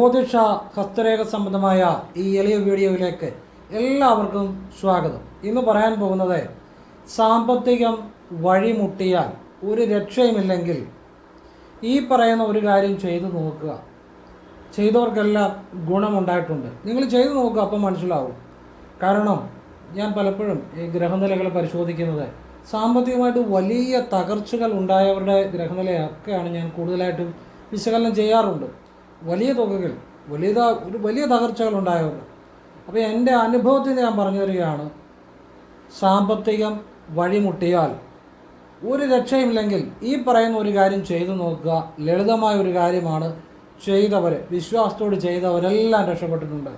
ജ്യോതിഷ ഹസ്തരേഖ സംബന്ധമായ ഈ എളിയ വീഡിയോയിലേക്ക് എല്ലാവർക്കും സ്വാഗതം. ഇന്ന് പറയാൻ പോകുന്നത് സാമ്പത്തികം വഴിമുട്ടിയാൽ ഒരു രക്ഷയുമില്ലെങ്കിൽ ഈ പറയുന്ന ഒരു കാര്യം ചെയ്തു നോക്കുക. ചെയ്തവർക്കെല്ലാം ഗുണമുണ്ടായിട്ടുണ്ട്. നിങ്ങൾ ചെയ്തു നോക്കുക അപ്പം മനസ്സിലാവും. കാരണം ഞാൻ പലപ്പോഴും ഈ ഗ്രഹനിലകൾ പരിശോധിക്കുന്നത് സാമ്പത്തികമായിട്ട് വലിയ തകർച്ചകൾ ഉണ്ടായവരുടെ ഗ്രഹനിലയൊക്കെയാണ് ഞാൻ കൂടുതലായിട്ടും വിശകലനം ചെയ്യാറുണ്ട്. വലിയ തുകകൾ വലിയ ഒരു വലിയ തകർച്ചകൾ ഉണ്ടായിരുന്നു അപ്പോൾ എന്റെ അനുഭവത്തിൽ ഞാൻ പറഞ്ഞു തരികയാണ് സാമ്പത്തികം വഴിമുട്ടിയാൽ ഒരു രക്ഷയുമില്ലെങ്കിൽ ഈ പറയുന്ന ഒരു കാര്യം ചെയ്തു നോക്കുക ലളിതമായ ഒരു കാര്യമാണ് ചെയ്തവർ വിശ്വാസത്തോട് ചെയ്തവരെല്ലാം രക്ഷപ്പെട്ടിട്ടുണ്ട്.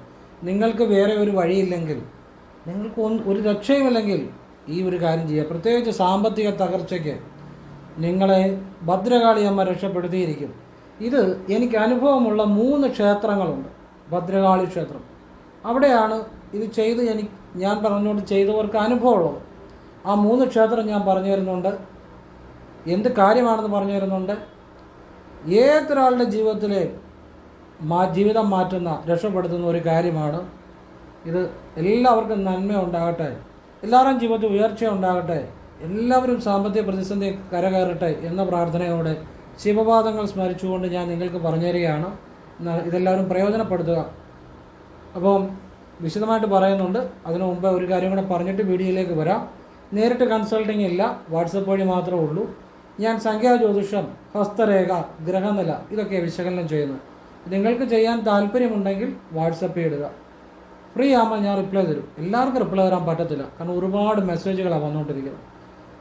നിങ്ങൾക്ക് വേറെ ഒരു വഴിയില്ലെങ്കിൽ നിങ്ങൾക്ക് ഒരു രക്ഷയുമില്ലെങ്കിൽ ഈ ഒരു കാര്യം ചെയ്യുക. പ്രത്യേകിച്ച് സാമ്പത്തിക തകർച്ചയ്ക്ക് നിങ്ങളെ ഭദ്രകാളിയമ്മ രക്ഷപ്പെടുത്തിയിരിക്കും. ഇത് എനിക്ക് അനുഭവമുള്ള മൂന്ന് ക്ഷേത്രങ്ങളുണ്ട്. ഭദ്രകാളി ക്ഷേത്രം. അവിടെയാണ് ഇത് ചെയ്ത് എനിക്ക് ഞാൻ പറഞ്ഞുകൊണ്ട് ചെയ്തവർക്ക് അനുഭവമുള്ളത്. ആ മൂന്ന് ക്ഷേത്രം ഞാൻ പറഞ്ഞു തരുന്നുണ്ട്. എന്ത് കാര്യമാണെന്ന് പറഞ്ഞു തരുന്നുണ്ട്? ഏതൊരാളുടെ ജീവിതത്തിലെ മാ ജീവിതം മാറ്റുന്ന രക്ഷപ്പെടുത്തുന്ന ഒരു കാര്യമാണ്. ഇത് എല്ലാവർക്കും നന്മ ഉണ്ടാകട്ടെ. എല്ലാവരുടെയും ജീവിതത്തിൽ ഉയർച്ച ഉണ്ടാകട്ടെ. എല്ലാവരും സാമ്പത്തിക പ്രതിസന്ധി കരകയറട്ടെ എന്ന പ്രാർത്ഥനയോടെ ശിവപാദങ്ങൾ സ്മരിച്ചുകൊണ്ട് ഞാൻ നിങ്ങൾക്ക് പറഞ്ഞു തരികയാണ് ഇതെല്ലാവരും പ്രയോജനപ്പെടുത്തുക. അപ്പം വിശദമായിട്ട് പറയുന്നുണ്ട്. അതിനു മുമ്പ് ഒരു കാര്യം കൂടെ പറഞ്ഞിട്ട് വീഡിയോയിലേക്ക് വരാം. നേരിട്ട് കൺസൾട്ടിംഗ് ഇല്ല. വാട്സപ്പ് വഴി മാത്രമേ ഉള്ളൂ. ഞാൻ സംഖ്യാ ജ്യോതിഷം ഹസ്തരേഖ ഗ്രഹനില ഇതൊക്കെ വിശകലനം ചെയ്യുന്നു. നിങ്ങൾക്ക് ചെയ്യാൻ താല്പര്യമുണ്ടെങ്കിൽ വാട്സപ്പ് ഇടുക. ഫ്രീ ആകുമ്പോൾ ഞാൻ റിപ്ലൈ തരും. എല്ലാവർക്കും റിപ്ലൈ തരാൻ പറ്റത്തില്ല. കാരണം ഒരുപാട് മെസ്സേജുകളാണ് വന്നുകൊണ്ടിരിക്കുന്നത്.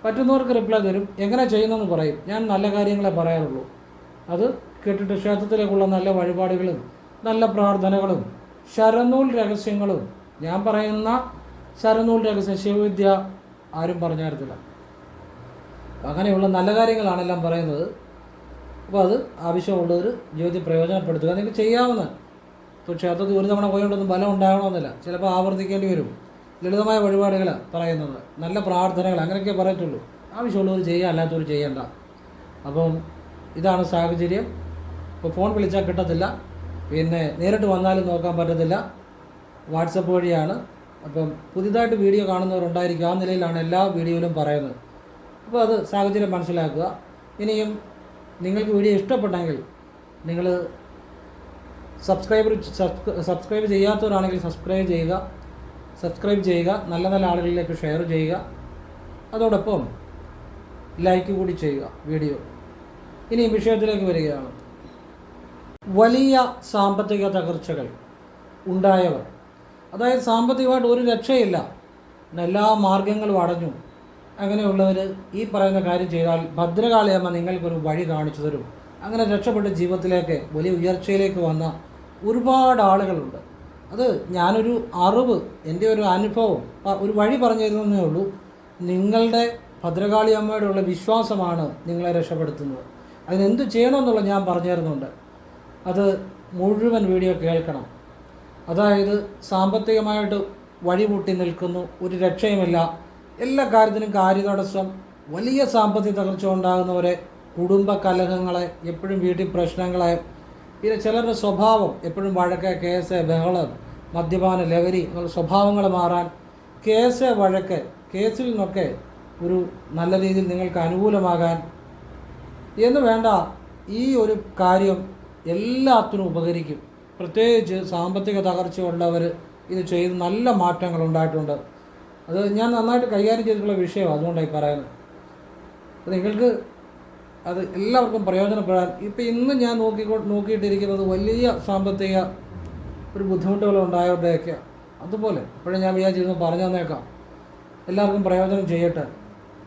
പറ്റുന്നവർക്ക് റിപ്ലൈ തരും. എങ്ങനെ ചെയ്യുന്നെന്ന് പറയും. ഞാൻ നല്ല കാര്യങ്ങളെ പറയാറുള്ളൂ. അത് കേട്ടിട്ട് ക്ഷേത്രത്തിലേക്കുള്ള നല്ല വഴിപാടുകളും നല്ല പ്രാർത്ഥനകളും ശരനൂൽ രഹസ്യങ്ങളും. ഞാൻ പറയുന്ന ശരനൂൽ രഹസ്യ ശിവവിദ്യ ആരും പറഞ്ഞു തരത്തില്ല അങ്ങനെയുള്ള നല്ല കാര്യങ്ങളാണ് എല്ലാം പറയുന്നത്. അപ്പോൾ അത് ആവശ്യമുള്ളവർ ജീവിതത്തിൽ പ്രയോജനപ്പെടുത്തുക. നിങ്ങൾക്ക് ചെയ്യാവുന്ന. ഇപ്പോൾ ക്ഷേത്രത്തിൽ ഒരു തവണ പോയോണ്ടൊന്നും ബലം ഉണ്ടാകണമെന്നില്ല ചിലപ്പോൾ ആവർത്തിക്കേണ്ടി വരും. ലളിതമായ വഴിപാടുകൾ പറയുന്നത്. നല്ല പ്രാർത്ഥനകൾ അങ്ങനെയൊക്കെ പറയത്തുള്ളൂ. ആവശ്യമുള്ളവർ ചെയ്യുക അല്ലാത്തവർ ചെയ്യേണ്ട. അപ്പം ഇതാണ് സാഹചര്യം. ഇപ്പോൾ ഫോൺ വിളിച്ചാൽ കിട്ടത്തില്ല. പിന്നെ നേരിട്ട് വന്നാലും നോക്കാൻ പറ്റത്തില്ല. വാട്സപ്പ് വഴിയാണ്. അപ്പം പുതിയതായിട്ട് വീഡിയോ കാണുന്നവരുണ്ടായിരിക്കും. ആ നിലയിലാണ് എല്ലാ വീഡിയോയിലും പറയുന്നത്. അപ്പോൾ അത് സാഹചര്യം മനസ്സിലാക്കുക. ഇനിയും നിങ്ങൾക്ക് വീഡിയോ ഇഷ്ടപ്പെട്ടെങ്കിൽ നിങ്ങൾ സബ്സ്ക്രൈബർ സബ്സ്ക്രൈബ് ചെയ്യാത്തവരാണെങ്കിൽ സബ്സ്ക്രൈബ് ചെയ്യുക. സബ്സ്ക്രൈബ് ചെയ്യുക നല്ല നല്ല ആളുകളിലേക്ക് ഷെയർ ചെയ്യുക. അതോടൊപ്പം ലൈക്ക് കൂടി ചെയ്യുക വീഡിയോ ഇനി വിഷയത്തിലേക്ക് വരികയാണ്. വലിയ സാമ്പത്തിക തകർച്ചകൾ ഉണ്ടായവർ. അതായത് സാമ്പത്തികമായിട്ട് ഒരു രക്ഷയില്ല. എല്ലാ മാർഗങ്ങളും അടഞ്ഞു. അങ്ങനെയുള്ളവർ ഈ പറയുന്ന കാര്യം ചെയ്താൽ ഭദ്രകാളിയമ്മ നിങ്ങൾക്കൊരു വഴി കാണിച്ചു തരും. അങ്ങനെ രക്ഷപ്പെട്ട് ജീവിതത്തിലേക്ക് വലിയ ഉയർച്ചയിലേക്ക് വന്ന ഒരുപാട് ആളുകളുണ്ട്. അത് ഞാനൊരു അറിവ് എന്റെ ഒരു അനുഭവം ഒരു വഴി പറഞ്ഞു തരുന്നതേ ഉള്ളൂ. നിങ്ങളുടെ ഭദ്രകാളി അമ്മയോടുള്ള വിശ്വാസമാണ് നിങ്ങളെ രക്ഷപ്പെടുത്തുന്നത്. അതിനെന്ത് ചെയ്യണമെന്നുള്ള ഞാൻ പറഞ്ഞു തരുന്നുണ്ട് അത് മുഴുവൻ വീഡിയോ കേൾക്കണം. അതായത് സാമ്പത്തികമായിട്ട് വഴിമുട്ടി നിൽക്കുന്നു ഒരു രക്ഷയുമില്ല. എല്ലാ കാര്യത്തിനും കാര്യതടസ്സം വലിയ സാമ്പത്തിക തകർച്ച ഉണ്ടാകുന്നവരെ കുടുംബ കലഹങ്ങളെ എപ്പോഴും വീട്ടിൽ പ്രശ്നങ്ങളെ പിന്നെ ചിലരുടെ സ്വഭാവം എപ്പോഴും വഴക്ക് കേസ് ബഹളം മദ്യപാന ലഹരി എന്നുള്ള സ്വഭാവങ്ങൾ മാറാൻ കേസ് വഴക്ക് കേസിൽ നിന്നൊക്കെ ഒരു നല്ല രീതിയിൽ നിങ്ങൾക്ക് അനുകൂലമാകാൻ എന്ന് വേണ്ട ഈ ഒരു കാര്യം എല്ലാത്തിനും ഉപകരിക്കും. പ്രത്യേകിച്ച് സാമ്പത്തിക തകർച്ചയുള്ളവർ ഇത് ചെയ്ത് നല്ല മാറ്റങ്ങൾ ഉണ്ടായിട്ടുണ്ട്. അത് ഞാൻ നന്നായിട്ട് കൈകാര്യം ചെയ്തിട്ടുള്ള വിഷയമാണ് അതുകൊണ്ടായി പറയുന്നത്. നിങ്ങൾക്ക് അത് എല്ലാവർക്കും പ്രയോജനപ്പെടാൻ. ഇപ്പം ഇന്ന് ഞാൻ നോക്കിക്കോ നോക്കിയിട്ടിരിക്കുന്നത് വലിയ സാമ്പത്തിക ഒരു ബുദ്ധിമുട്ടുകൾ ഉണ്ടായവരുടെയൊക്കെ അതുപോലെ ഇപ്പോഴും ഞാൻ വിചാരിച്ചിരുന്നു പറഞ്ഞു തന്നേക്കാം. എല്ലാവർക്കും പ്രയോജനം ചെയ്യട്ടെ.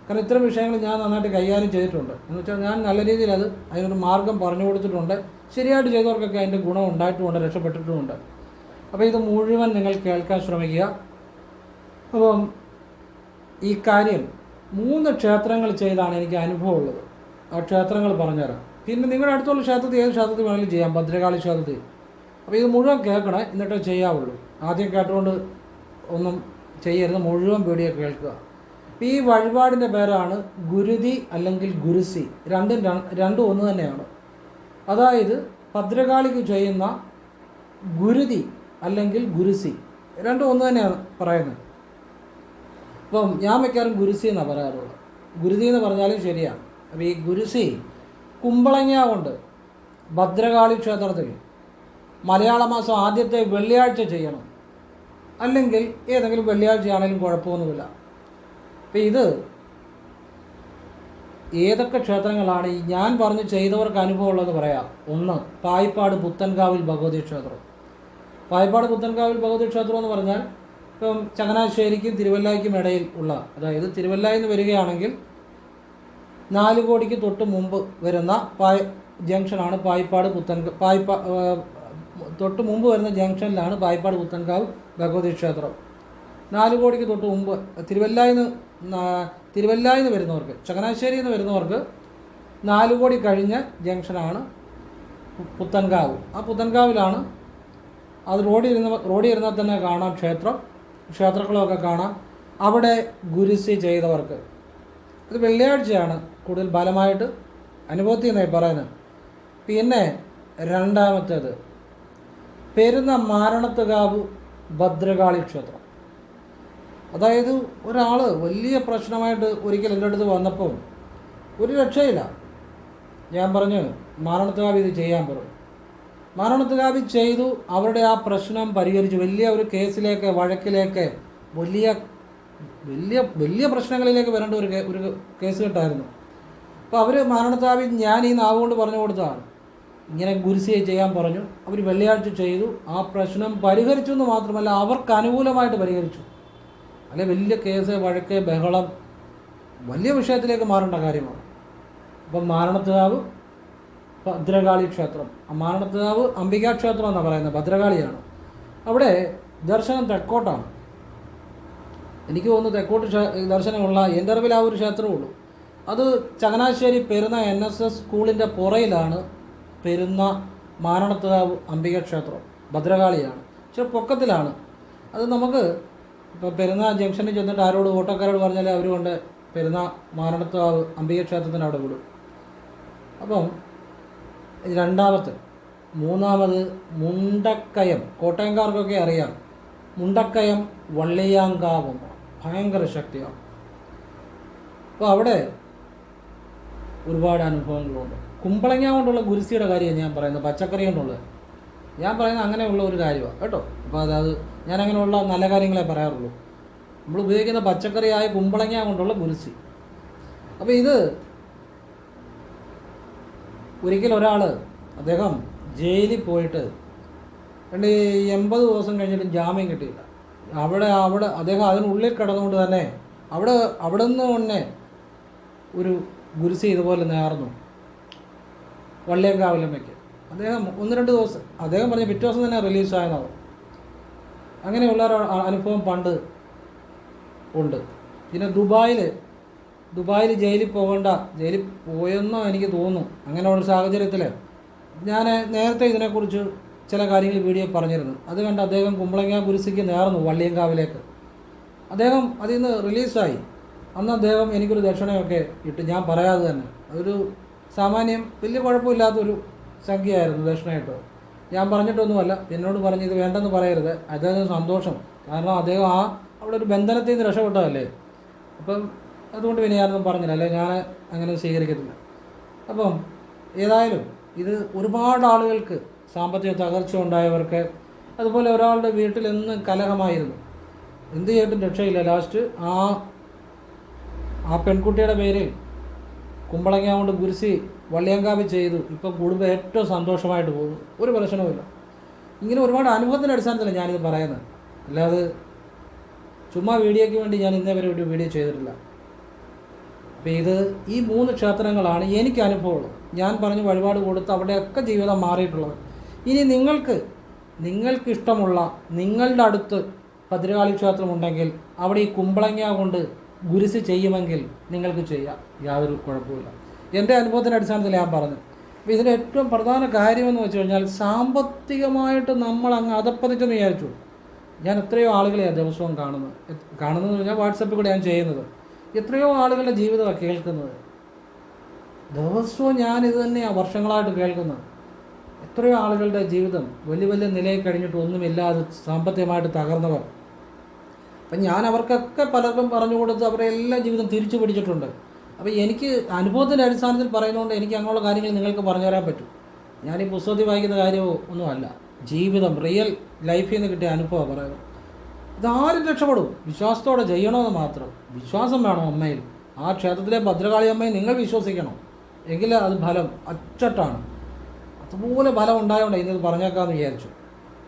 കാരണം ഇത്തരം വിഷയങ്ങൾ ഞാൻ നന്നായിട്ട് കൈകാര്യം ചെയ്തിട്ടുണ്ട്. എന്ന് വെച്ചാൽ ഞാൻ നല്ല രീതിയിൽ അത് അതിനൊരു മാർഗം പറഞ്ഞു കൊടുത്തിട്ടുണ്ട്. ശരിയായിട്ട് ചെയ്തവർക്കൊക്കെ അതിന്റെ ഗുണം ഉണ്ടായിട്ടുമുണ്ട് രക്ഷപ്പെട്ടിട്ടുമുണ്ട് അപ്പോൾ ഇത് മുഴുവൻ നിങ്ങൾ കേൾക്കാൻ ശ്രമിക്കുക. അപ്പം ഈ കാര്യം മൂന്ന് ക്ഷേത്രങ്ങൾ ചെയ്താണ് എനിക്ക് അനുഭവം ഉള്ളത് ആ ക്ഷേത്രങ്ങൾ പറഞ്ഞുതരാം. പിന്നെ നിങ്ങളുടെ അടുത്തുള്ള ക്ഷേത്രത്തിൽ ഏത് ക്ഷേത്രത്തിൽ വേണമെങ്കിലും ചെയ്യാം. ഭദ്രകാളി ക്ഷേത്രത്തിൽ. അപ്പോൾ ഇത് മുഴുവൻ കേൾക്കണേ എന്നിട്ടേ ചെയ്യാവുള്ളൂ. ആദ്യം കേട്ടുകൊണ്ട് ഒന്നും ചെയ്യരുത് മുഴുവൻ പേടിയെ കേൾക്കുക. ഈ വഴിപാടിന്റെ പേരാണ് ഗുരുതി അല്ലെങ്കിൽ ഗുരുസി. രണ്ടും രണ്ടും ഒന്ന് തന്നെയാണ്. അതായത് ഭദ്രകാളിക്ക് ചെയ്യുന്ന ഗുരുതി അല്ലെങ്കിൽ ഗുരുസി. രണ്ടും ഒന്ന് തന്നെയാണ് പറയുന്നത്. ഇപ്പം ഞാൻ വയ്ക്കാറും ഗുരുസി എന്നാണ് പറയാറുള്ളത്. ഗുരുതി എന്ന് പറഞ്ഞാലും ശരിയാണ് അപ്പോൾ ഈ ഗുരുസി കുമ്പളങ്ങ കൊണ്ട് ഭദ്രകാളി ക്ഷേത്രത്തിൽ മലയാള മാസം ആദ്യത്തെ വെള്ളിയാഴ്ച ചെയ്യണം. അല്ലെങ്കിൽ ഏതെങ്കിലും വെള്ളിയാഴ്ചയാണെങ്കിലും കുഴപ്പമൊന്നുമില്ല. അപ്പം ഇത് ഏതൊക്കെ ക്ഷേത്രങ്ങളാണ്? ഈ ഞാൻ പറഞ്ഞ് ചെയ്തവർക്ക് അനുഭവം ഉള്ളതെന്ന് പറയാം. ഒന്ന് പായിപ്പാട് പുത്തൻകാവിൽ ഭഗവതി ക്ഷേത്രം. പായിപ്പാട് പുത്തൻകാവിൽ ഭഗവതി ക്ഷേത്രം എന്ന് പറഞ്ഞാൽ ഇപ്പം ചങ്ങനാശ്ശേരിക്കും തിരുവല്ലായ്ക്കും ഇടയിൽ ഉള്ള അതായത് തിരുവല്ലായിൽ വരികയാണെങ്കിൽ നാല് കോടിക്ക് തൊട്ട് മുമ്പ് വരുന്ന പായ ജംഗ്ഷനാണ് പായിപ്പാട് പുത്തൻ പായിപ്പാ തൊട്ട് മുമ്പ് വരുന്ന ജംഗ്ഷനിലാണ് പായിപ്പാട് പുത്തൻകാവ് ഭഗവതി ക്ഷേത്രം. നാല് കോടിക്ക് തൊട്ട് മുമ്പ് തിരുവല്ലായിൽ നിന്ന് നിന്ന് വരുന്നവർക്ക് ചങ്ങനാശ്ശേരിയിൽ നിന്ന് വരുന്നവർക്ക് നാല് കോടി കഴിഞ്ഞ ജംഗ്ഷനാണ് പുത്തൻകാവ്. ആ പുത്തൻകാവിലാണ് അത് റോഡിൽ ഇരുന്ന് റോഡിൽ ഇരുന്നാൽ തന്നെ കാണാം ക്ഷേത്രം ക്ഷേത്രങ്ങളൊക്കെ കാണാം. അവിടെ ഗുരുസി ചെയ്തവർക്ക് ഇത് വെള്ളിയാഴ്ചയാണ് കൂടുതൽ ബലമായിട്ട് അനുഭവത്തിൽ നിന്നായി പറയുന്നത്. പിന്നെ രണ്ടാമത്തേത് പെരുന്ന മാരണത്തുകാവ് ഭദ്രകാളി ക്ഷേത്രം. അതായത് ഒരാൾ വലിയ പ്രശ്നമായിട്ട് ഒരിക്കൽ എന്റെ അടുത്ത് വന്നപ്പോൾ ഒരു രക്ഷയില്ല. ഞാൻ പറഞ്ഞു മാരണത്തുകാവ് ഇത് ചെയ്യാൻ പറഞ്ഞു മാരണത്തുകാവ് ചെയ്തു അവരുടെ ആ പ്രശ്നം പരിഹരിച്ചു. വലിയ ഒരു കേസിലേക്ക് വഴക്കിലേക്ക് വലിയ വലിയ വലിയ പ്രശ്നങ്ങളിലേക്ക് വരേണ്ട ഒരു ഒരു കേസ് കെട്ടായിരുന്നു. അപ്പോൾ അവർ മരണത്താവി ഞാൻ ഈ നാവ് കൊണ്ട് പറഞ്ഞു കൊടുത്തതാണ്. ഇങ്ങനെ ഗുരുസിയെ ചെയ്യാൻ പറഞ്ഞു. അവർ വെള്ളിയാഴ്ച ചെയ്തു. ആ പ്രശ്നം പരിഹരിച്ചു എന്ന് മാത്രമല്ല അവർക്ക് അനുകൂലമായിട്ട് പരിഹരിച്ചു. അല്ലെ വലിയ കേസ് വഴക്ക് ബഹളം വലിയ വിഷയത്തിലേക്ക് മാറേണ്ട കാര്യമാണ്. അപ്പം മാരണത്തുകാവ് ഭദ്രകാളി ക്ഷേത്രം. മാരണത്തുകാവ് അംബികാ ക്ഷേത്രം എന്നാണ് പറയുന്നത് ഭദ്രകാളിയാണ്. അവിടെ ദർശനം തെക്കോട്ടാണ്. എനിക്ക് തോന്നുന്നു തെക്കോട്ട് ദർശനമുള്ള എന്റെ അറിവിൽ ആ ഒരു ക്ഷേത്രമേ ഉള്ളൂ അത് Changanassery Perunna N S S സ്കൂളിന്റെ പുറയിലാണ് പെരുന്ന മാരണത്തുകാവ് അംബിക ക്ഷേത്രം. ഭദ്രകാളിയാണ്. പക്ഷെ പൊക്കത്തിലാണ്. അത് നമുക്ക് ഇപ്പോൾ പെരുന്ന ജംഗ്ഷനിൽ ചെന്നിട്ട് ആരോട് ഓട്ടോക്കാരോട് പറഞ്ഞാൽ അവർ കൊണ്ട് പെരുന്ന മാരണത്തുകാവ് അംബിക ക്ഷേത്രത്തിന് അവിടെ വിടും. അപ്പം രണ്ടാമത്തെ മൂന്നാമത് മുണ്ടക്കയം. കോട്ടയംകാർക്കൊക്കെ അറിയാം. മുണ്ടക്കയം വള്ളിയാങ്കാവും ഭയങ്കര ശക്തിയാണ്. അപ്പോൾ അവിടെ ഒരുപാട് അനുഭവങ്ങളുണ്ട്. കുമ്പളങ്ങ കൊണ്ടുള്ള ഗുരുസിയുടെ കാര്യമാണ് ഞാൻ പറയുന്നത് പച്ചക്കറി കൊണ്ടുള്ളത്. ഞാൻ പറയുന്നത് അങ്ങനെയുള്ള ഒരു കാര്യമാണ് കേട്ടോ. അപ്പോൾ അതായത് ഞാൻ അങ്ങനെയുള്ള നല്ല കാര്യങ്ങളെ പറയാറുള്ളൂ. നമ്മൾ ഉപയോഗിക്കുന്ന പച്ചക്കറിയായ കുമ്പളങ്ങ കൊണ്ടുള്ള ഗുരുസി. അപ്പോൾ ഇത് ഒരിക്കൽ ഒരാൾ അദ്ദേഹം ജയിലിൽ പോയിട്ട് രണ്ട് എൺപത് ദിവസം കഴിഞ്ഞിട്ടും ജാമ്യം കിട്ടിയില്ല. അവിടെ അവിടെ അദ്ദേഹം അതിനുള്ളിൽ കിടന്നുകൊണ്ട് തന്നെ അവിടെ അവിടെ നിന്ന് തന്നെ ഒരു ഗുരുസി ഇതുപോലെ നേർന്നു. വള്ളിയങ്കാവിലമ്മയ്ക്ക് അദ്ദേഹം ഒന്ന് രണ്ട് ദിവസം അദ്ദേഹം പറഞ്ഞ പിറ്റേ ദിവസം തന്നെ റിലീസായെന്നാണ് അങ്ങനെയുള്ള ഒരു അനുഭവം പണ്ട് ഉണ്ട്. പിന്നെ ദുബായിൽ ദുബായിൽ ജയിലിൽ പോകേണ്ട ജയിലിൽ പോയെന്നോ എനിക്ക് തോന്നുന്നു. അങ്ങനെയുള്ള സാഹചര്യത്തിൽ ഞാൻ നേരത്തെ ഇതിനെക്കുറിച്ച് ചില കാര്യങ്ങൾ വീഡിയോ പറഞ്ഞിരുന്നു. അത് കണ്ട് അദ്ദേഹം കുമ്പളങ്ങ കുരിശിക്ക് നേർന്നു വള്ളിയങ്കാവിലേക്ക്. അദ്ദേഹം അതിൽ നിന്ന് റിലീസായി. അന്ന് അദ്ദേഹം എനിക്കൊരു ദക്ഷിണയൊക്കെ ഇട്ട് ഞാൻ പറയാതെ തന്നെ. അതൊരു സാമാന്യം വലിയ കുഴപ്പമില്ലാത്തൊരു സംഖ്യയായിരുന്നു ദക്ഷിണയായിട്ട്. ഞാൻ പറഞ്ഞിട്ടൊന്നുമല്ല എന്നോട് പറഞ്ഞ് ഇത് വേണ്ടെന്ന് പറയരുത്. അദ്ദേഹത്തിന് സന്തോഷം. കാരണം അദ്ദേഹം ആ അവിടെ ഒരു ബന്ധനത്തിൽ നിന്ന് രക്ഷപ്പെട്ടതല്ലേ. അപ്പം അതുകൊണ്ട് പിന്നെ ഞാനൊന്നും പറഞ്ഞില്ല. അല്ലെ ഞാൻ അങ്ങനെ സ്വീകരിക്കത്തില്ല. അപ്പം ഏതായാലും ഇത് ഒരുപാട് ആളുകൾക്ക് സാമ്പത്തിക തകർച്ച ഉണ്ടായവർക്ക് അതുപോലെ ഒരാളുടെ വീട്ടിൽ എന്ന് കലഹമായിരുന്നു. എന്ത് ചെയ്തിട്ടും രക്ഷയില്ല. ലാസ്റ്റ് ആ ആ പെൺകുട്ടിയുടെ പേരിൽ കുമ്പളങ്ങ കൊണ്ട് കുരിശി വള്ളിയങ്കാവ് ചെയ്തു. ഇപ്പം കുടുംബം ഏറ്റവും സന്തോഷമായിട്ട് പോകുന്നു. ഒരു പ്രശ്നവുമില്ല. ഇങ്ങനെ ഒരുപാട് അനുഭവത്തിന്റെ അടിസ്ഥാനത്തിലാണ് ഞാനിത് പറയുന്നത്. അല്ലാതെ ചുമ്മാ വീഡിയോയ്ക്ക് വേണ്ടി ഞാൻ ഇന്നേ വരെ ഒരു വീഡിയോ ചെയ്തിട്ടില്ല. അപ്പോൾ ഇത് ഈ മൂന്ന് ക്ഷേത്രങ്ങളാണ് എനിക്ക് അനുഭവമുള്ളത്. ഞാൻ പറഞ്ഞ് വഴിപാട് കൊടുത്ത് അവിടെയൊക്കെ ജീവിതം മാറിയിട്ടുള്ളത്. ഇനി നിങ്ങൾക്ക് നിങ്ങൾക്കിഷ്ടമുള്ള നിങ്ങളുടെ അടുത്ത് ഭദ്രകാളി ക്ഷേത്രം ഉണ്ടെങ്കിൽ അവിടെ ഈ കുമ്പളങ്ങ കൊണ്ട് ഗുരുസ് ചെയ്യുമെങ്കിൽ നിങ്ങൾക്ക് ചെയ്യാം. യാതൊരു കുഴപ്പമില്ല എന്റെ അനുഭവത്തിന്റെ അടിസ്ഥാനത്തിൽ ഞാൻ പറഞ്ഞു. അപ്പോൾ ഇതിന്റെ ഏറ്റവും പ്രധാന കാര്യമെന്ന് വെച്ച് കഴിഞ്ഞാൽ സാമ്പത്തികമായിട്ട് നമ്മൾ അങ്ങ് അതപ്പതിച്ചെന്ന് വിചാരിച്ചു. ഞാൻ എത്രയോ ആളുകളെയാണ് ദിവസവും കാണുന്നത് കാണുന്നതെന്ന് കാണുന്നത് പറഞ്ഞാൽ വാട്സപ്പിൽ കൂടെ ഞാൻ ചെയ്യുന്നത്. എത്രയോ ആളുകളുടെ ജീവിതമാണ് കേൾക്കുന്നത്. ദിവസവും ഞാനിത് തന്നെയാണ് വർഷങ്ങളായിട്ട് കേൾക്കുന്നത്. എത്രയോ ആളുകളുടെ ജീവിതം വലിയ വലിയ നിലയിൽ കഴിഞ്ഞിട്ട് ഒന്നുമില്ലാതെ സാമ്പത്തികമായിട്ട് തകർന്നവർ. അപ്പം ഞാൻ അവർക്കൊക്കെ പലർക്കും പറഞ്ഞു കൊടുത്ത് അവരെ എല്ലാ ജീവിതം തിരിച്ചു പിടിച്ചിട്ടുണ്ട്. അപ്പോൾ എനിക്ക് അനുഭവത്തിന്റെ അടിസ്ഥാനത്തിൽ പറയുന്നതുകൊണ്ട് എനിക്ക് അങ്ങനെയുള്ള കാര്യങ്ങൾ നിങ്ങൾക്ക് പറഞ്ഞു തരാൻ പറ്റും. ഞാൻ ഈ പുസ്തകത്തിൽ വായിക്കുന്ന കാര്യമോ ഒന്നുമല്ല ജീവിതം റിയൽ ലൈഫിൽ നിന്ന് കിട്ടിയ അനുഭവം പറയുന്നത്. ഇതാരും രക്ഷപ്പെടും. വിശ്വാസത്തോടെ ചെയ്യണമെന്ന് മാത്രം. വിശ്വാസം വേണം അമ്മയിൽ. ആ ക്ഷേത്രത്തിലെ ഭദ്രകാളി അമ്മയെ നിങ്ങൾ വിശ്വസിക്കണം. എങ്കിൽ അത് ഫലം അച്ചട്ടാണ്. അതുപോലെ ഫലം ഉണ്ടായതുകൊണ്ട് ഇന്നത് പറഞ്ഞേക്കാമെന്ന് വിചാരിച്ചു.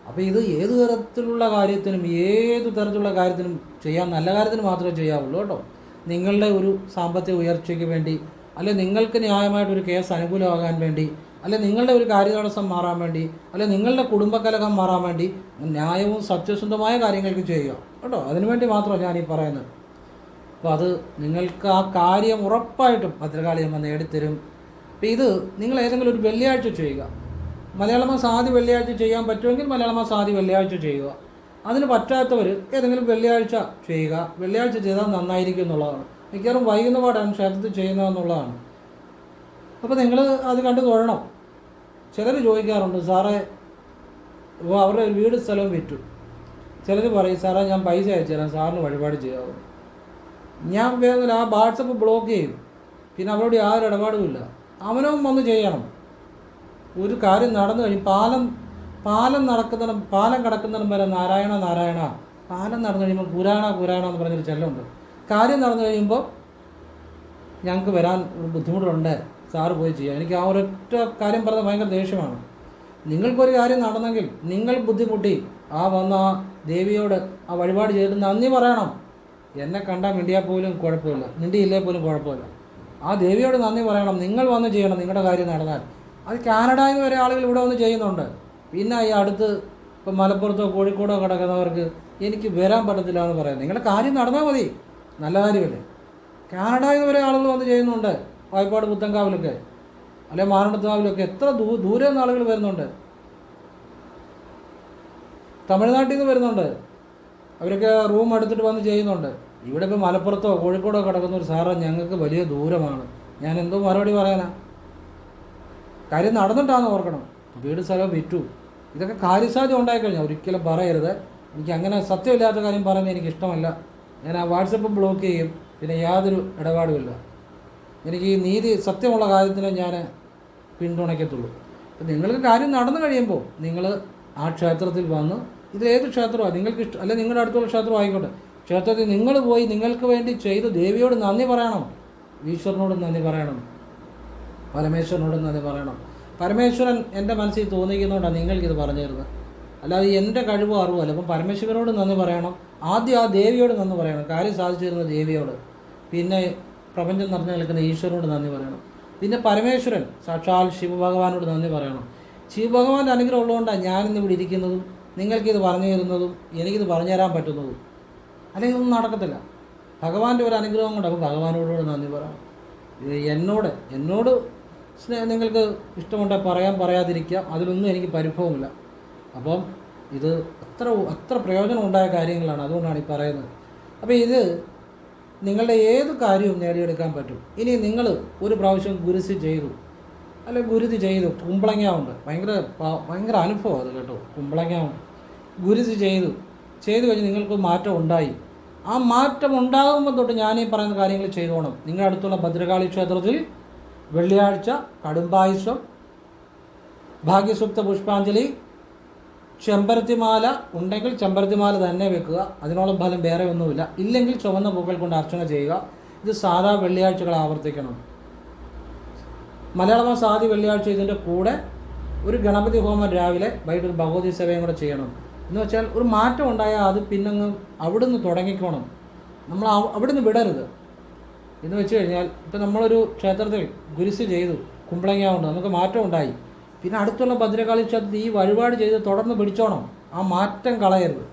അപ്പോൾ ഇത് ഏത് തരത്തിലുള്ള കാര്യത്തിനും ഏത് തരത്തിലുള്ള കാര്യത്തിനും ചെയ്യാൻ നല്ല കാര്യത്തിന് മാത്രമേ ചെയ്യാവുള്ളൂ കേട്ടോ. നിങ്ങളുടെ ഒരു സാമ്പത്തിക ഉയർച്ചയ്ക്ക് വേണ്ടി അല്ലെ നിങ്ങൾക്ക് ന്യായമായിട്ടൊരു കേസ് അനുകൂലമാകാൻ വേണ്ടി അല്ലെ നിങ്ങളുടെ ഒരു കാര്യതടസ്സം മാറാൻ വേണ്ടി അല്ലെ നിങ്ങളുടെ കുടുംബകലഹം മാറാൻ വേണ്ടി ന്യായവും സത്യസന്ധമായ കാര്യങ്ങൾക്ക് ചെയ്യുക കേട്ടോ. അതിനുവേണ്ടി മാത്രമാണ് ഞാൻ ഈ പറയുന്നത്. അപ്പോൾ അത് നിങ്ങൾക്ക് ആ കാര്യം ഉറപ്പായിട്ടും ഭദ്രകാളിയമ്മ നേടിത്തരും. അപ്പോൾ ഇത് നിങ്ങൾ ഏതെങ്കിലും ഒരു വെള്ളിയാഴ്ച ചെയ്യുക. മലയാള മാസം ആദ്യ വെള്ളിയാഴ്ച ചെയ്യാൻ പറ്റുമെങ്കിൽ മലയാള മാസം ആദ്യ വെള്ളിയാഴ്ച ചെയ്യുക. അതിന് പറ്റാത്തവർ ഏതെങ്കിലും വെള്ളിയാഴ്ച ചെയ്യുക. വെള്ളിയാഴ്ച ചെയ്താൽ നന്നായിരിക്കും എന്നുള്ളതാണ്. മിക്കവാറും വൈകുന്ന പാടാണ് ക്ഷേത്രത്തിൽ ചെയ്യുന്നതെന്നുള്ളതാണ് അപ്പോൾ നിങ്ങൾ അത് കണ്ട് തൊഴണം. ചിലർ ചോദിക്കാറുണ്ട് സാറേ ഇപ്പോൾ അവരുടെ ഒരു വീട് സ്ഥലവും വിറ്റു. ചിലർ പറയും സാറേ ഞാൻ പൈസ അയച്ചു തരാം സാറിന് വഴിപാട് ചെയ്യാവും. ഞാൻ വേഗം ആ വാട്സപ്പ് ബ്ലോക്ക് ചെയ്യും. പിന്നെ അവരോട് യാതൊരു ഇടപാടുമില്ല. അവനും വന്ന് ചെയ്യണം. ഒരു കാര്യം നടന്നു കഴിഞ്ഞ് പാലം പാലം നടക്കുന്നിടം പാലം കിടക്കുന്നിടം വരെ നാരായണ നാരായണ. പാലം നടന്നു കഴിയുമ്പോൾ പുരാണ പുരാണ എന്ന് പറഞ്ഞൊരു ചെല്ലുണ്ട്. കാര്യം നടന്നു കഴിയുമ്പോൾ ഞങ്ങൾക്ക് വരാൻ ഒരു ബുദ്ധിമുട്ടുണ്ട്. സാറ് പോയി ചെയ്യാം. എനിക്ക് ആ ഒരൊറ്റ കാര്യം പറഞ്ഞ ഭയങ്കര ദേഷ്യമാണ്. നിങ്ങൾക്കൊരു കാര്യം നടന്നെങ്കിൽ നിങ്ങൾ ബുദ്ധിമുട്ടി. ആ വന്ന ആ ദേവിയോട് ആ വഴിപാട് ചെയ്തിട്ട് നന്ദി പറയണം. എന്നെ കണ്ടാൽ മിണ്ടിയാൽ പോലും കുഴപ്പമില്ല. മിണ്ടിയില്ലേ പോലും കുഴപ്പമില്ല. ആ ദേവിയോട് നന്ദി പറയണം. നിങ്ങൾ വന്ന് ചെയ്യണം. നിങ്ങളുടെ കാര്യം നടന്നാൽ. അത് കാനഡയിൽ നിന്ന് വരെ ആളുകൾ ഇവിടെ വന്ന് ചെയ്യുന്നുണ്ട്. പിന്നെ ഈ അടുത്ത് ഇപ്പം മലപ്പുറത്തോ കോഴിക്കോടോ കിടക്കുന്നവർക്ക് എനിക്ക് വരാൻ പറ്റത്തില്ല എന്ന് പറയാം. നിങ്ങളുടെ കാര്യം നടന്നാൽ മതി. നല്ല കാര്യമല്ലേ? കാനഡയിൽ നിന്ന് വരെ ആളുകൾ വന്ന് ചെയ്യുന്നുണ്ട്. വായ്പാട് പുത്തൻകാവിലൊക്കെ. അല്ലെ മാരണത്താവിലൊക്കെ എത്ര ദൂ ദൂരെ നിന്ന് ആളുകൾ വരുന്നുണ്ട്. തമിഴ്നാട്ടിൽ നിന്ന് വരുന്നുണ്ട്. അവരൊക്കെ റൂം എടുത്തിട്ട് വന്ന് ചെയ്യുന്നുണ്ട്. ഇവിടെ ഇപ്പോൾ മലപ്പുറത്തോ കോഴിക്കോടോ കിടക്കുന്ന ഒരു സാറ് ഞങ്ങൾക്ക് വലിയ ദൂരമാണ്. ഞാൻ എന്തോ മറുപടി പറയാനാ. കാര്യം നടന്നിട്ടാന്ന് ഓർക്കണം. വീട് സ്ഥലം വിറ്റു. ഇതൊക്കെ കാര്യസാധ്യം ഉണ്ടായിക്കഴിഞ്ഞാൽ ഒരിക്കലും പറയരുത്. എനിക്ക് അങ്ങനെ സത്യമില്ലാത്ത കാര്യം പറയുന്നത് എനിക്ക് ഇഷ്ടമല്ല. ഞാൻ ആ വാട്സപ്പ് ബ്ലോക്ക് ചെയ്യും പിന്നെ യാതൊരു ഇടപാടുമില്ല. എനിക്ക് ഈ നീതി സത്യമുള്ള കാര്യത്തിനെ ഞാൻ പിന്തുണയ്ക്കത്തുള്ളൂ. അപ്പം നിങ്ങൾക്ക് കാര്യം നടന്നു കഴിയുമ്പോൾ നിങ്ങൾ ആ ക്ഷേത്രത്തിൽ വന്ന് ഇത് ഏത് ക്ഷേത്രമാണ് നിങ്ങൾക്ക് ഇഷ്ടം അല്ലെ നിങ്ങളുടെ അടുത്തുള്ള ക്ഷേത്രം ആയിക്കോട്ടെ. ക്ഷേത്രത്തിൽ നിങ്ങൾ പോയി നിങ്ങൾക്ക് വേണ്ടി ചെയ്ത് ദേവിയോട് നന്ദി പറയണം. ഈശ്വരനോട് നന്ദി പറയണം. പരമേശ്വരനോട് നന്ദി പറയണം. പരമേശ്വരൻ എന്റെ മനസ്സിൽ തോന്നിക്കുന്നതുകൊണ്ടാണ് നിങ്ങൾക്കിത് പറഞ്ഞു തരുന്നത് അല്ലാതെ എന്റെ കഴിവോ അറിവോ അല്ല. അപ്പം പരമേശ്വരനോട് നന്ദി പറയണം. ആദ്യം ആ ദേവിയോട് നന്ദി പറയണം. കാര്യം സാധിച്ചു തരുന്ന ദേവിയോട്. പിന്നെ പ്രപഞ്ചം നിറഞ്ഞു നിൽക്കുന്ന ഈശ്വരനോട് നന്ദി പറയണം. പിന്നെ പരമേശ്വരൻ സാക്ഷാൽ ശിവഭഗവാനോട് നന്ദി പറയണം. ശിവഭഗവാന്റെ അനുഗ്രഹം ഉള്ളതുകൊണ്ടാണ് ഞാനിന്ന് ഇവിടെ ഇരിക്കുന്നതും നിങ്ങൾക്കിത് പറഞ്ഞു തരുന്നതും എനിക്കിത് പറഞ്ഞു തരാൻ പറ്റുന്നതും. അല്ലെങ്കിൽ ഇതൊന്നും നടക്കത്തില്ല. ഭഗവാന്റെ ഒരു അനുഗ്രഹം കൊണ്ട് അപ്പോൾ ഭഗവാനോടുകൂടെ നന്ദി പറയാം എന്നോട് എന്നോട് സ്നേഹ നിങ്ങൾക്ക് ഇഷ്ടമുണ്ടെങ്കിൽ പറയാൻ പറയാതിരിക്കാം. അതിലൊന്നും എനിക്ക് പരിഭവമില്ല. അപ്പം ഇത് അത്ര അത്ര പ്രയോജനം ഉണ്ടായ കാര്യങ്ങളാണ് അതുകൊണ്ടാണ് ഈ പറയുന്നത്. അപ്പോൾ ഇത് നിങ്ങളുടെ ഏത് കാര്യവും നേടിയെടുക്കാൻ പറ്റും. ഇനി നിങ്ങൾ ഒരു പ്രാവശ്യം ഗുരുസി ചെയ്തു. അല്ലെ ഗുരുതി ചെയ്തു. കുമ്പളങ്ങ ഉണ്ട് ഭയങ്കര ഭയങ്കര അനുഭവം അത് കേട്ടോ. കുമ്പളങ്ങ ഉണ്ട് ഗുരുതി ചെയ്തു. ചെയ്തു കഴിഞ്ഞ് നിങ്ങൾക്ക് മാറ്റം ഉണ്ടായി. ആ മാറ്റം ഉണ്ടാകുമ്പോൾ തൊട്ട് ഞാൻ ഈ പറയുന്ന കാര്യങ്ങൾ ചെയ്തോണം. നിങ്ങളുടെ അടുത്തുള്ള ഭദ്രകാളി ക്ഷേത്രത്തിൽ വെള്ളിയാഴ്ച കടുംബായുസം ഭാഗ്യസുപ്ത പുഷ്പാഞ്ജലി ചെമ്പരത്തിമാല ഉണ്ടെങ്കിൽ ചെമ്പരത്തിമാല തന്നെ വെക്കുക. അതിനോളം ഫലം വേറെ ഒന്നുമില്ല. ഇല്ലെങ്കിൽ ചുവന്ന പൂക്കൾ കൊണ്ട് അർച്ചന ചെയ്യുക. ഇത് സാധാ വെള്ളിയാഴ്ചകൾ ആവർത്തിക്കണം. മലയാള മാസം ആദ്യ വെള്ളിയാഴ്ച ഇതിന്റെ കൂടെ ഒരു ഗണപതി ഹോമം രാവിലെ വൈകിട്ട് ഒരു ഭഗവതി സേവയും കൂടെ ചെയ്യണം. എന്ന് വെച്ചാൽ ഒരു മാറ്റം ഉണ്ടായാൽ അത് പിന്നങ്ങ് അവിടുന്ന് തുടങ്ങിക്കോണം. നമ്മൾ അവ- അവിടുന്ന് വിടരുത്. എന്ന് വെച്ച് കഴിഞ്ഞാൽ ഇപ്പം നമ്മളൊരു ക്ഷേത്രത്തിൽ ഗുരുസ് ചെയ്തു കുമ്പളങ്ങ കൊണ്ട് നമുക്ക് മാറ്റം ഉണ്ടായി. പിന്നെ അടുത്തുള്ള ഭദ്രകാളി ക്ഷേത്രത്തിൽ ഈ വഴിപാട് ചെയ്ത് തുടർന്ന് പിടിച്ചോണം. ആ മാറ്റം കളയരുത്.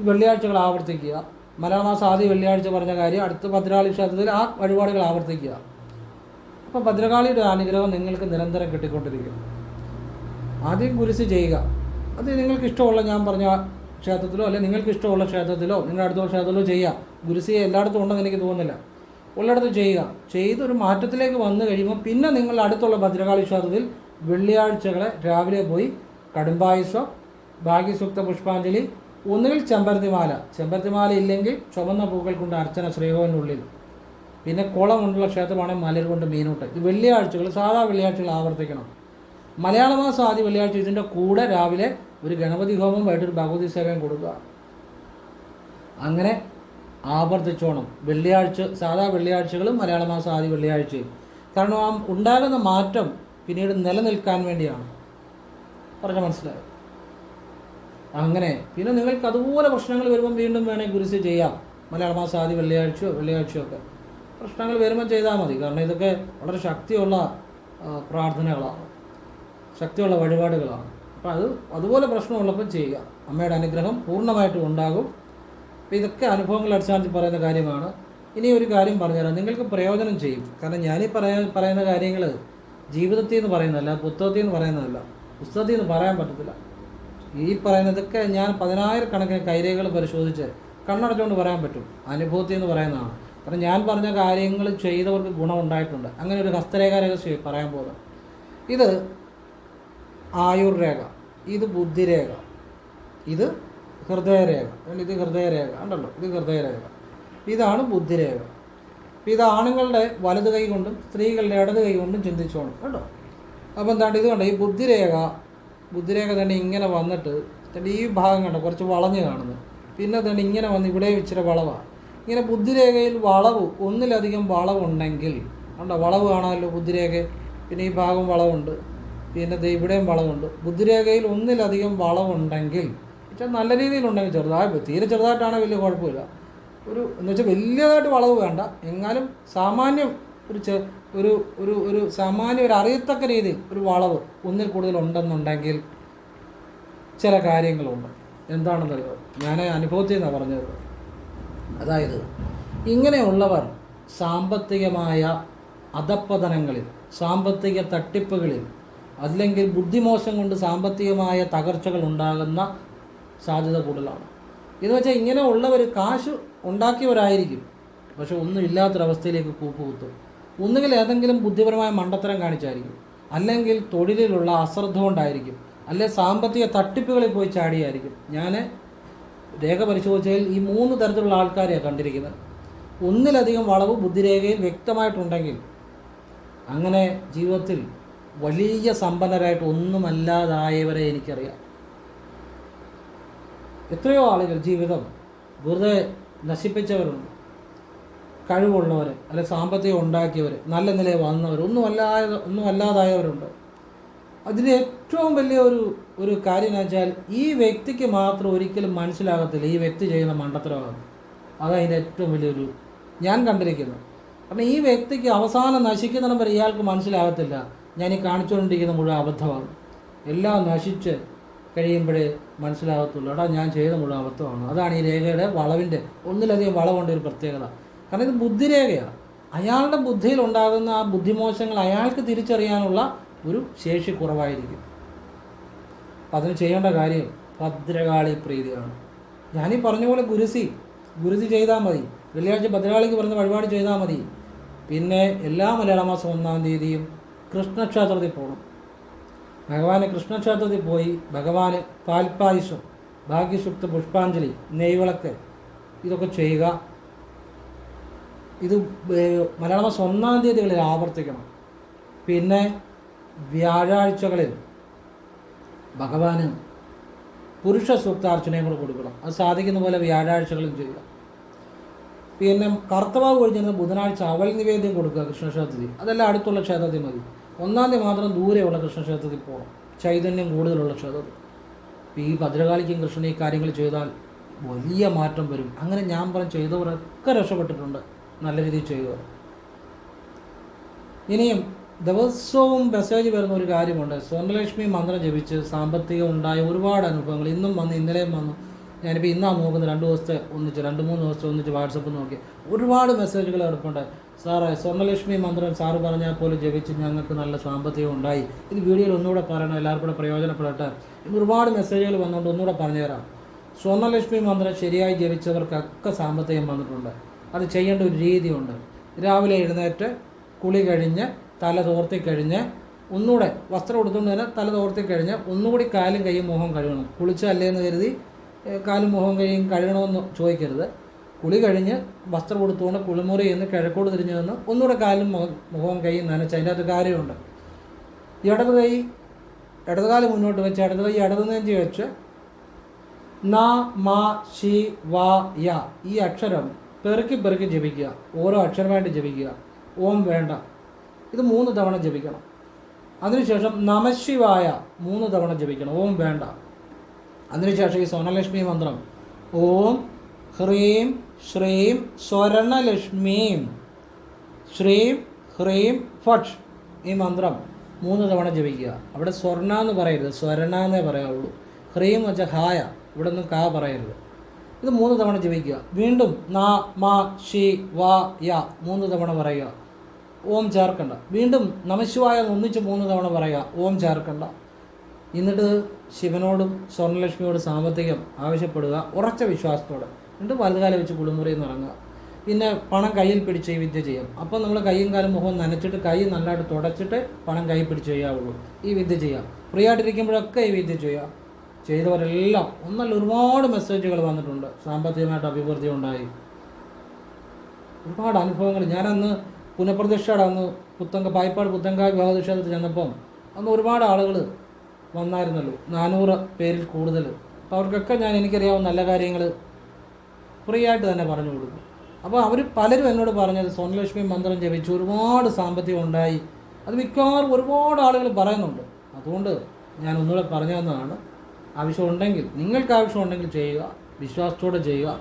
വെള്ളിയാഴ്ചകൾ ആവർത്തിക്കുക. മലയാള മാസം ആദ്യ വെള്ളിയാഴ്ച പറഞ്ഞ കാര്യം അടുത്ത ഭദ്രകാളി ക്ഷേത്രത്തിൽ ആ വഴിപാടുകൾ ആവർത്തിക്കുക. അപ്പോൾ ഭദ്രകാളിയുടെ അനുഗ്രഹം നിങ്ങൾക്ക് നിരന്തരം കിട്ടിക്കൊണ്ടിരിക്കും. ആദ്യം കുരിശ് ചെയ്യുക. അത് നിങ്ങൾക്ക് ഇഷ്ടമുള്ള ഞാൻ പറഞ്ഞ ക്ഷേത്രത്തിലോ അല്ലെങ്കിൽ നിങ്ങൾക്ക് ഇഷ്ടമുള്ള ക്ഷേത്രത്തിലോ നിങ്ങളുടെ അടുത്തുള്ള ക്ഷേത്രത്തിലോ ചെയ്യാം. ഗുരുസിയെ എല്ലായിടത്തും ഉണ്ടെന്ന് എനിക്ക് തോന്നുന്നില്ല. ഉള്ളിടത്ത് ചെയ്യുക. ചെയ്തൊരു മാറ്റത്തിലേക്ക് വന്നു കഴിയുമ്പോൾ പിന്നെ നിങ്ങൾ അടുത്തുള്ള ഭദ്രകാളി ക്ഷേത്രത്തിൽ വെള്ളിയാഴ്ചകളെ രാവിലെ പോയി കടുംബായുസോ ഭാഗ്യസൂക്ത പുഷ്പാഞ്ജലി ഒന്നുകിൽ ചെമ്പരത്തിമാല. ചെമ്പരത്തിമാല ഇല്ലെങ്കിൽ ചുവന്ന പൂക്കൾ കൊണ്ട് അർച്ചന ശ്രീകോവിനുള്ളിൽ പിന്നെ കുളം കൊണ്ടുള്ള ക്ഷേത്രമാണെങ്കിൽ മലർ കൊണ്ട് മീനൂട്ട്. ഇത് വെള്ളിയാഴ്ചകൾ സാധാ വെള്ളിയാഴ്ചകൾ ആവർത്തിക്കണം. മലയാള മാസം ആദ്യ വെള്ളിയാഴ്ച ഇതിന്റെ കൂടെ രാവിലെ ഒരു ഗണപതി ഹോമം വൈകിട്ടൊരു ഭഗവതി സേവയും കൊടുക്കുക. അങ്ങനെ ആവർത്തിച്ചോണം. വെള്ളിയാഴ്ച സാധാ വെള്ളിയാഴ്ചകളും മലയാള മാസം ആദ്യ വെള്ളിയാഴ്ചയും കാരണം ആ ഉണ്ടാകുന്ന മാറ്റം പിന്നീട് നിലനിൽക്കാൻ വേണ്ടിയാണ്. പറഞ്ഞ മനസ്സിലായോ? അങ്ങനെ. പിന്നെ നിങ്ങൾക്ക് അതുപോലെ പ്രശ്നങ്ങൾ വരുമ്പോൾ വീണ്ടും വേണേൽ കുരിശ് ചെയ്യാം. മലയാള മാസം ആദ്യ വെള്ളിയാഴ്ചയോ വെള്ളിയാഴ്ചയോ ഒക്കെ. പ്രശ്നങ്ങൾ വരുമ്പോൾ ചെയ്താൽ മതി. കാരണം ഇതൊക്കെ വളരെ ശക്തിയുള്ള പ്രാർത്ഥനകളാണ്. ശക്തിയുള്ള വഴിപാടുകളാണ്. അപ്പം അത് അതുപോലെ പ്രശ്നമുള്ളപ്പോൾ ചെയ്യുക. അമ്മയുടെ അനുഗ്രഹം പൂർണമായിട്ടും ഉണ്ടാകും. അപ്പോൾ ഇതൊക്കെ അനുഭവങ്ങൾ അടിസ്ഥാനത്തിൽ പറയുന്ന കാര്യമാണ്. ഇനി ഒരു കാര്യം പറഞ്ഞുതരാം. നിങ്ങൾക്ക് പ്രയോജനം ചെയ്യും. കാരണം ഞാനീ പറയാ പറയുന്ന കാര്യങ്ങൾ ജീവിതത്തിൽ നിന്ന് പറയുന്നതല്ല പുസ്തകത്തിൽ നിന്ന് പറയുന്നതല്ല. പുസ്തകത്തിൽ നിന്ന് പറയാൻ പറ്റത്തില്ല. ഈ പറയുന്നതൊക്കെ ഞാൻ പതിനായിരക്കണക്കിന് കൈരേഖകൾ പരിശോധിച്ച് കണ്ണടച്ചുകൊണ്ട് പറയാൻ പറ്റും. അനുഭവത്തിൽ നിന്ന് പറയുന്നതാണ്. കാരണം ഞാൻ പറഞ്ഞ കാര്യങ്ങൾ ചെയ്തവർക്ക് ഗുണമുണ്ടായിട്ടുണ്ട് അങ്ങനെ ഒരു ഹസ്തരേഖ രഹസ്യം പറയാൻ പോകുന്നത്. ഇത് ആയുർരേഖ ഇത് ബുദ്ധിരേഖ ഇത് ഹൃദയരേഖ ഇത് ഹൃദയരേഖ ഉണ്ടല്ലോ ഇത് ഹൃദയരേഖ. ഇതാണ് ബുദ്ധിരേഖ. ഇത് ആണുങ്ങളുടെ വലത് കൈ കൊണ്ടും സ്ത്രീകളുടെ ഇടത് കൈ കൊണ്ടും ചിന്തിച്ചോണം കേട്ടോ അപ്പോൾ എന്താണ് ഇത് കണ്ടോ ഈ ബുദ്ധിരേഖ ബുദ്ധിരേഖ തന്നെ ഇങ്ങനെ വന്നിട്ട് ഈ ഭാഗം കണ്ടോ കുറച്ച് വളഞ്ഞ് കാണുന്നു പിന്നെ തന്നെ ഇങ്ങനെ വന്ന് ഇവിടെ ഇച്ചിരി വളവാണ് ഇങ്ങനെ ബുദ്ധിരേഖയിൽ വളവ് ഒന്നിലധികം വളവുണ്ടെങ്കിൽ കണ്ടോ വളവ് കാണാമല്ലോ ബുദ്ധിരേഖ പിന്നെ ഈ ഭാഗം വളവുണ്ട്. പിന്നെ ഇവിടെയും വളവുണ്ട്. ബുദ്ധിരേഖയിൽ ഒന്നിലധികം വളവുണ്ടെങ്കിൽ വെച്ചാൽ നല്ല രീതിയിലുണ്ടെങ്കിൽ ചെറുതായി തീരെ ചെറുതായിട്ടാണെങ്കിൽ വലിയ കുഴപ്പമില്ല. ഒരു എന്ന് വെച്ചാൽ വലിയതായിട്ട് വളവ് വേണ്ട. എങ്ങാനും സാമാന്യം ഒരു ചെ ഒരു ഒരു ഒരു സാമാന്യ ഒരു അറിയത്തക്ക രീതിയിൽ ഒരു വളവ് ഒന്നിൽ കൂടുതൽ ഉണ്ടെന്നുണ്ടെങ്കിൽ ചില കാര്യങ്ങളുണ്ട്. എന്താണെന്നറിയോ? ഞാൻ അനുഭവത്തിൽ നിന്നാണ് പറഞ്ഞത്. അതായത് ഇങ്ങനെയുള്ളവർ സാമ്പത്തികമായ അധപ്പതനങ്ങളിൽ സാമ്പത്തിക തട്ടിപ്പുകളിൽ അല്ലെങ്കിൽ ബുദ്ധിമോശം കൊണ്ട് സാമ്പത്തികമായ തകർച്ചകൾ ഉണ്ടാകുന്ന സാധ്യത കൂടുതലാണ്. എന്ന് വെച്ചാൽ ഇങ്ങനെ ഉള്ളവർ കാശ് ഉണ്ടാക്കിയവരായിരിക്കും. പക്ഷെ ഒന്നും ഇല്ലാത്തൊരവസ്ഥയിലേക്ക് കൂപ്പുകുത്തും. ഒന്നുകിൽ ഏതെങ്കിലും ബുദ്ധിപരമായ മണ്ടത്തരം കാണിച്ചായിരിക്കും. അല്ലെങ്കിൽ തൊഴിലിലുള്ള അശ്രദ്ധ കൊണ്ടായിരിക്കും. അല്ലെ സാമ്പത്തിക തട്ടിപ്പുകളിൽ പോയി ചാടിയായിരിക്കും. ഞാൻ രേഖ പരിശോധിച്ചതിൽ ഈ മൂന്ന് തരത്തിലുള്ള ആൾക്കാരെയാണ് കണ്ടിരിക്കുന്നത്. ഒന്നിലധികം വളവ് ബുദ്ധിരേഖയിൽ വ്യക്തമായിട്ടുണ്ടെങ്കിൽ അങ്ങനെ ജീവിതത്തിൽ വലിയ സമ്പന്നരായിട്ട് ഒന്നുമല്ലാതായവരെ എനിക്കറിയാം. എത്രയോ ആളുകൾ ജീവിതം വെറുതെ നശിപ്പിച്ചവരുണ്ട്. കഴിവുള്ളവർ അല്ലെ സാമ്പത്തികം ഉണ്ടാക്കിയവർ നല്ല നിലയിൽ വന്നവർ ഒന്നും അല്ലാതെ ഒന്നും അല്ലാതായവരുണ്ട് അതിന് ഏറ്റവും വലിയ ഒരു ഒരു കാര്യം എന്ന് വെച്ചാൽ ഈ വ്യക്തിക്ക് മാത്രം ഒരിക്കലും മനസ്സിലാകത്തില്ല ഈ വ്യക്തി ചെയ്യുന്ന മണ്ടത്തരമാണ് അതതിന്റെ ഏറ്റവും വലിയൊരു ഞാൻ കണ്ടിരിക്കുന്നത്. കാരണം ഈ വ്യക്തിക്ക് അവസാനം നശിക്കുന്നിടം വരെ ഇയാൾക്ക് മനസ്സിലാകത്തില്ല. ഞാൻ ഈ കാണിച്ചുകൊണ്ടിരിക്കുന്ന മുഴുവൻ അബദ്ധമാണ്. എല്ലാം നശിച്ച് കഴിയുമ്പോഴേ മനസ്സിലാകത്തുള്ളൂ. എടാ ഞാൻ ചെയ്ത മുഴുവൻ അബദ്ധമാണ്. അതാണ് ഈ രേഖയുടെ വളവിന്റെ ഒന്നിലധികം വളവുണ്ട് ഒരു പ്രത്യേകത. കാരണം ഇത് ബുദ്ധിരേഖയാണ്. അയാളുടെ ബുദ്ധിയിൽ ഉണ്ടാകുന്ന ആ ബുദ്ധിമോശങ്ങൾ അയാൾക്ക് തിരിച്ചറിയാനുള്ള ഒരു ശേഷി കുറവായിരിക്കും. അപ്പം അതിന് ചെയ്യേണ്ട കാര്യം ഭദ്രകാളി പ്രീതിയാണ്. ഞാനീ പറഞ്ഞ പോലെ ഗുരുസി ഗുരുതി ചെയ്താൽ മതി. വെള്ളിയാഴ്ച ഭദ്രകാളിക്ക് പറഞ്ഞ വഴിപാട് ചെയ്താൽ മതി. പിന്നെ എല്ലാ മലയാള മാസം ഒന്നാം തീയതിയും കൃഷ്ണക്ഷേത്രത്തിൽ പോകണം ഭഗവാന് കൃഷ്ണക്ഷേത്രത്തിൽ പോയി ഭഗവാന് പാൽപ്പായുസം ഭാഗ്യസുക്ത പുഷ്പാഞ്ജലി നെയ്വിളക്ക് ഇതൊക്കെ ചെയ്യുക. ഇത് മലയാള മാസം ഒന്നാം തീയതികളിൽ ആവർത്തിക്കണം. പിന്നെ വ്യാഴാഴ്ചകളിൽ ഭഗവാന് പുരുഷ സൂക്താർച്ചനയും കൂടെ കൊടുക്കണം. അത് സാധിക്കുന്ന പോലെ വ്യാഴാഴ്ചകളും ചെയ്യുക. പിന്നെ കർത്തവാവ് കഴിഞ്ഞിരുന്ന ബുധനാഴ്ച അവൽ നിവേദ്യം കൊടുക്കുക കൃഷ്ണക്ഷേത്രത്തിൽ. അതെല്ലാം അടുത്തുള്ള ക്ഷേത്രത്തിൽ മതി. ഒന്നാം തീയതി മാത്രം ദൂരെയുള്ള കൃഷ്ണക്ഷേത്രത്തിൽ പോകണം. ചൈതന്യം കൂടുതലുള്ള ക്ഷേത്രത്തിൽ. ഈ ഭദ്രകാളിക്കും കൃഷ്ണൻ ഈ കാര്യങ്ങൾ ചെയ്താൽ വലിയ മാറ്റം വരും. അങ്ങനെ ഞാൻ പറഞ്ഞ ചെയ്തവരൊക്കെ രക്ഷപ്പെട്ടിട്ടുണ്ട്. നല്ല രീതിയിൽ ചെയ്തവർ ഇനിയും ദിവസവും മെസ്സേജ് വരുന്ന ഒരു കാര്യമുണ്ട്. സ്വർണലക്ഷ്മി മന്ത്രം ജപിച്ച് സാമ്പത്തികം ഉണ്ടായ ഒരുപാട് അനുഭവങ്ങൾ ഇന്നും വന്ന് ഇന്നലെയും വന്നു ഞാനിപ്പോൾ ഇന്നാണ് നോക്കുന്നത് രണ്ട് ദിവസത്തെ ഒന്നിച്ച് രണ്ട് മൂന്ന് ദിവസത്തെ ഒന്നിച്ച് വാട്സപ്പ് നോക്കി. ഒരുപാട് മെസ്സേജുകൾ കിടപ്പുണ്ട്. സാറേ സ്വർണലക്ഷ്മി മന്ത്രം സാറ് പറഞ്ഞാൽ പോലും ജപിച്ച് ഞങ്ങൾക്ക് നല്ല സാമ്പത്തികം ഉണ്ടായി. ഇത് വീഡിയോയിൽ ഒന്നുകൂടെ പറയണം എല്ലാവർക്കും കൂടെ പ്രയോജനപ്പെടട്ടെ. ഇന്ന് ഒരുപാട് മെസ്സേജുകൾ വന്നുകൊണ്ട് ഒന്നുകൂടെ പറഞ്ഞുതരാം. സ്വർണലക്ഷ്മി മന്ത്രം ശരിയായി ജപിച്ചവർക്കൊക്കെ സാമ്പത്തികം വന്നിട്ടുണ്ട്. അത് ചെയ്യേണ്ട ഒരു രീതിയുണ്ട്. രാവിലെ എഴുന്നേറ്റ് കുളി കഴിഞ്ഞ് തല തോർത്തി കഴിഞ്ഞ് ഒന്നുകൂടെ വസ്ത്രം എടുത്തുകൊണ്ട് തന്നെ തല തോർത്തി കഴിഞ്ഞ് ഒന്നുകൂടി കാലും കൈയും മുഖം കഴുകണം. കുളിച്ചല്ലേ എന്ന് കരുതി കാലും മുഖം കൈയും കഴുകണമെന്ന് ചോദിക്കരുത്. കുളി കഴിഞ്ഞ് വസ്ത്രം കൊടുത്തുകൊണ്ട് കുളിമുറി എന്ന് കിഴക്കോട് തിരിഞ്ഞു നിന്ന് ഒന്നുകൂടെ കാലും മുഖ- മുഖവും കൈയും നനച്ച് അതിന്റെ അകത്ത് കാര്യമുണ്ട്. ഇടത് കൈ ഇടത് കാൽ മുന്നോട്ട് വെച്ച് ഇടത് കൈ ഇടത് നെഞ്ചി വെച്ച് ന മ ശി വ യ ഈ അക്ഷരം പെറുക്കി പെറുക്കി ജപിക്കുക. ഓരോ അക്ഷരമായിട്ട് ജപിക്കുക. ഓം വേണ്ട. ഇത് മൂന്ന് തവണ ജപിക്കണം. അതിനുശേഷം നമശിവായ മൂന്ന് തവണ ജപിക്കണം. ഓം വേണ്ട. അതിനുശേഷം ഈ സോനലക്ഷ്മി മന്ത്രം. ഓം ഹ്രീം ശ്രീം സ്വർണലക്ഷ്മീം ശ്രീം ഹ്രീം ഫട്ട് ഈ മന്ത്രം മൂന്ന് തവണ ജപിക്കുക. അവിടെ സ്വർണ എന്ന് പറയരുത്. സ്വരണ എന്നേ പറയാവുള്ളൂ. ഹ്രീം വെച്ചാൽ ഹായ. ഇവിടെ നിന്ന് കാ പറയരുത്. ഇത് മൂന്ന് തവണ ജപിക്കുക. വീണ്ടും നാ മ ഷി വ യ മൂന്ന് തവണ പറയുക. ഓം ചേർക്കണ്ട. വീണ്ടും നമശിവായ ഒന്നിച്ച് മൂന്ന് തവണ പറയുക. ഓം ചേർക്കണ്ട. എന്നിട്ട് ശിവനോടും സ്വർണലക്ഷ്മിയോടും സാമ്പത്തികം ആവശ്യപ്പെടുക. ഉറച്ച വിശ്വാസത്തോടെ. എന്നിട്ട് വലുതുകാലം വെച്ച് കുളിമുറി എന്ന് ഇറങ്ങുക പിന്നെ പണം കയ്യിൽ പിടിച്ച് ഈ വിദ്യ ചെയ്യാം. അപ്പം നമ്മൾ കയ്യും കാലും മുഖവും നനച്ചിട്ട് കൈ നല്ലതായിട്ട് തുടച്ചിട്ട് പണം കൈ പിടിച്ച് ചെയ്യാവുള്ളൂ. ഈ വിദ്യ ചെയ്യാം. ഫ്രീ ആയിട്ടിരിക്കുമ്പോഴൊക്കെ ഈ വിദ്യ ചെയ്യാം. ചെയ്തവരെല്ലാം ഒന്നല്ല ഒരുപാട് മെസ്സേജുകൾ വന്നിട്ടുണ്ട്. സാമ്പത്തികമായിട്ട് അഭിവൃദ്ധി ഉണ്ടായി. ഒരുപാട് അനുഭവങ്ങൾ. ഞാനന്ന് പുനഃപ്രതിഷ്ഠയുടെ അന്ന് പുത്തങ്ക പായ്പാട് പുത്തങ്ക വിവാഹക്ഷേത്രത്തിൽ ചെന്നപ്പം അന്ന് ഒരുപാട് ആളുകൾ വന്നായിരുന്നല്ലോ. നാനൂറ് പേരിൽ കൂടുതൽ അപ്പോൾ അവർക്കൊക്കെ ഞാൻ എനിക്കറിയാവുന്ന നല്ല കാര്യങ്ങൾ ഫ്രീ ആയിട്ട് തന്നെ പറഞ്ഞു കൊടുക്കും. അപ്പോൾ അവർ പലരും എന്നോട് പറഞ്ഞത് സ്വർണലക്ഷ്മി മന്ത്രം ജപിച്ചു ഒരുപാട് സാമ്പത്തികം ഉണ്ടായി. അത് മിക്കവാറും ഒരുപാട് ആളുകൾ പറയുന്നുണ്ട്. അതുകൊണ്ട് ഞാൻ ഒന്നുകൂടെ പറഞ്ഞു തന്നതാണ് ആവശ്യമുണ്ടെങ്കിൽ നിങ്ങൾക്ക് ആവശ്യമുണ്ടെങ്കിൽ ചെയ്യുക വിശ്വാസത്തോടെ ചെയ്യുക.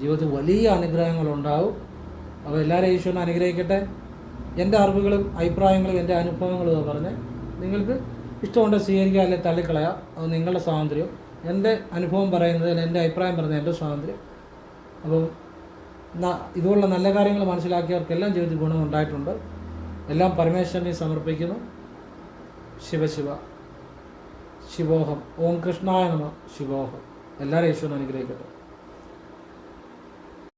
ജീവിതത്തിൽ വലിയ അനുഗ്രഹങ്ങൾ ഉണ്ടാവും. അപ്പോൾ എല്ലാവരും ഈശ്വരനെ അനുഗ്രഹിക്കട്ടെ. എന്റെ അറിവുകളും അഭിപ്രായങ്ങളും എന്റെ അനുഭവങ്ങളും പറഞ്ഞ് നിങ്ങൾക്ക് ഇഷ്ടമുണ്ട് സ്വീകരിക്കുക അല്ലെങ്കിൽ തള്ളിക്കളയാം അത് നിങ്ങളുടെ സ്വാതന്ത്ര്യം. എന്റെ അനുഭവം പറയുന്നത് എന്റെ അഭിപ്രായം പറയുന്നത് എന്റെ സ്വാതന്ത്ര്യം. അപ്പം ഇതുപോലുള്ള നല്ല കാര്യങ്ങൾ മനസ്സിലാക്കിയവർക്കെല്ലാം ജീവിതത്തിൽ ഗുണമുണ്ടായിട്ടുണ്ട് എല്ലാം പരമേശ്വരനെ സമർപ്പിക്കുന്നു. ശിവശിവ. ശിവോഹം. ഓം കൃഷ്ണായ നമ. ശിവോഹം. എല്ലാവരും ഈശ്വരൻ അനുഗ്രഹിക്കട്ടെ.